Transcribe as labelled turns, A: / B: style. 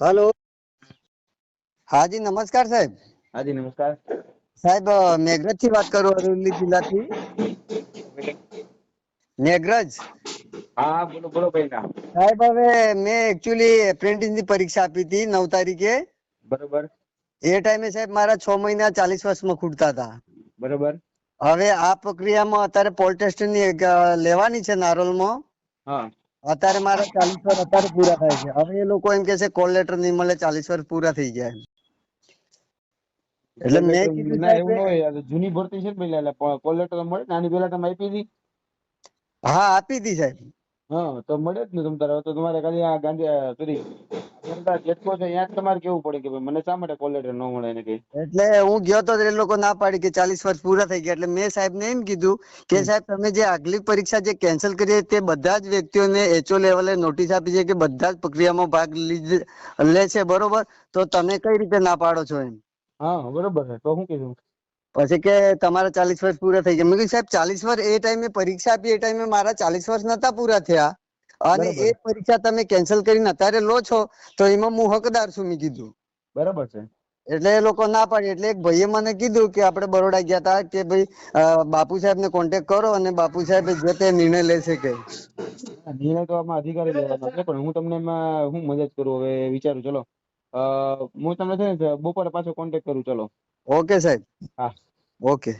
A: Hello. હાજી નમસ્કાર સાહેબ.
B: હાજી નમસ્કાર.
A: સાહેબ મેઘરજથી વાત કરું અરવલ્લી જિલ્લાથી? મેઘરજ?
B: હા બોલો બોલો ભાઈ ના
A: સાહેબ હવે મેં એકચ્યુઅલી એપ્રેન્ટિસની પરીક્ષા આપી હતી નવ તારીખે.
B: બરોબર.
A: એ ટાઈમે સાહેબ મારા છ મહિના ચાલીસ વર્ષમાં ખૂટતા હતા.
B: બરોબર.
A: હવે આ પ્રક્રિયામાં અત્યારે પોલ ટેસ્ટની લેવાની છે નારોલમાં.
B: હા.
A: અત્યારે મારે ચાલીસ વર્ષ અત્યારે પૂરા થાય છે. હવે એ લોકો એમ કે છે કોલ લેટર નહીં મળે ચાલીસ વર્ષ પૂરા થઈ ગયા એટલે મેં કીધું
B: ના એવું ન હોય જૂની ભરતી છે ને પેલા એટલે કોલ લેટર મળે ને આની પેલા તમે આપી હતી
A: હા આપી હતી સાહેબ.
B: હા તો મળે જ ને તમ તારે. તો તમારે ખાલી આ ગાંધી સોરી જેટકો છે ત્યાં તમારે કેવું પડે કે ભાઈ મને શા માટે કોલ લેટર ન મળે ને કઈ?
A: એટલે હું ગયો તો એ લોકો ના પાડી કે ચાલીસ વર્ષ પૂરા થઈ ગયા એટલે મેં સાહેબ ને એમ કીધું કે સાહેબ તમે જે આગલી પરીક્ષા જે કેન્સલ કરી તે બધા જ વ્યક્તિઓને એચઓ લેવલે નોટિસ આપી છે કે બધા જ પ્રક્રિયામાં ભાગ લે છે બરોબર? તો તમે કઈ રીતે ના પાડો છો એમ?
B: હા બરોબર છે. તો શું કીધું?
A: પછી કે તમારા ચાલીસ વર્ષ પૂરા થઈ ગયા. મેં કીધું સાહેબ ચાલીસ વર્ષ એ ટાઈમે પરીક્ષા આપી એ ટાઈમે મારા ચાલીસ વર્ષ નતા પૂરા થયા. અને એ પરીક્ષા તમે કેન્સલ કરીને અત્યારે લો છો તો એમાં હું હકદાર છું મેં કીધું.
B: બરાબર છે.
A: એટલે એ લોકો ના પાડી. એટલે એક ભાઈએ મને કીધું કે આપણે બરોડા ગયા હતા કે ભાઈ બાપુ સાહેબ ને કોન્ટેક્ટ કરો અને બાપુ સાહેબ જે તે નિર્ણય લેશે કે.
B: નિર્ણય તો આમાં અધિકારી લેવાનો છે પણ હું તમને એમાં હું મદદ કરું હવે વિચારું ચલો. હું તમને છે ને બપોરે પાછો કોન્ટેક્ટ કરું ચલો.
A: ઓકે સાહેબ.
B: હા.
A: ઓકે